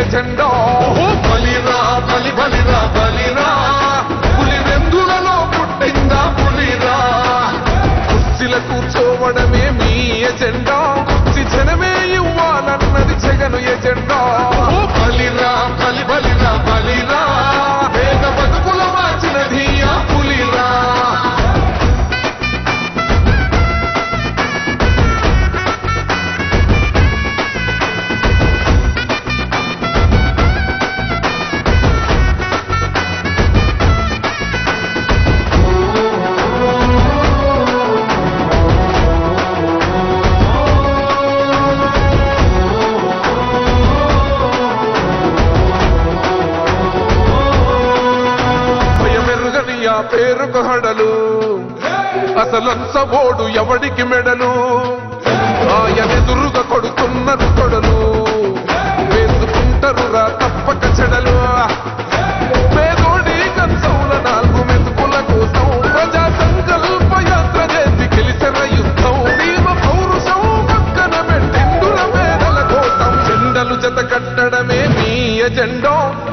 Agenda. ఓహో, బలిరా పేరుకు హడలు అసలంచబోడు ఎవడికి మెడలు? ఆయన ఎదురుగా కొడుతున్నది కొడలు.